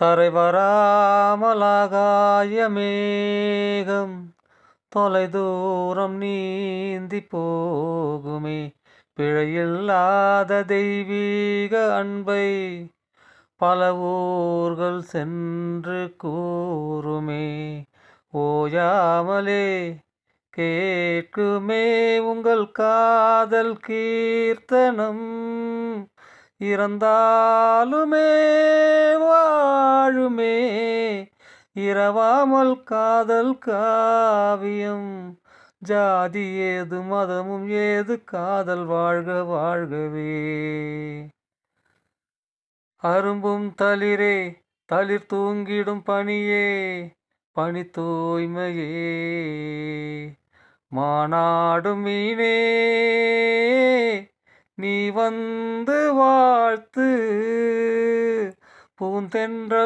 தரை வராமலாகாய மேகம் தொலை தூரம் நீந்தி போகுமே. பிழையில்லாத தெய்வீக அன்பை பல ஊர்கள் சென்று கூறுமே. ஓயாமலே கேட்குமே உங்கள் காதல் கீர்த்தனம் இறந்தாலுமே இரவாமல் காதல் காவியம். ஜாதி ஏது மதமும் ஏது காதல் வாழ்க வாழ்கவே. அரும்பும் தளிரே தளிர் தூங்கிடும் பணியே பனி தூய்மையே. மானாடும் மீனே நீ வந்து வாழ்த்து. பூந்தென்றல்